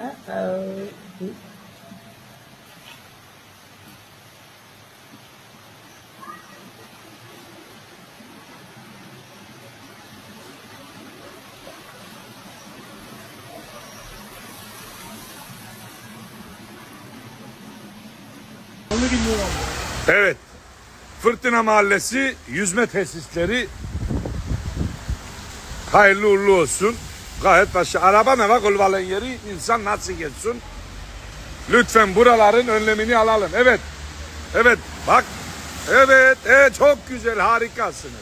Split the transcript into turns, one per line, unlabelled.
Uh-oh.
Evet. Fırtına Mahallesi yüzme tesisleri hayırlı uğurlu olsun. Gayet başka. Araba ne bak olvalın yeri insan nasıl geçsin? Lütfen buraların önlemini alalım. Evet. Evet bak. Evet. Evet çok güzel harikasınız.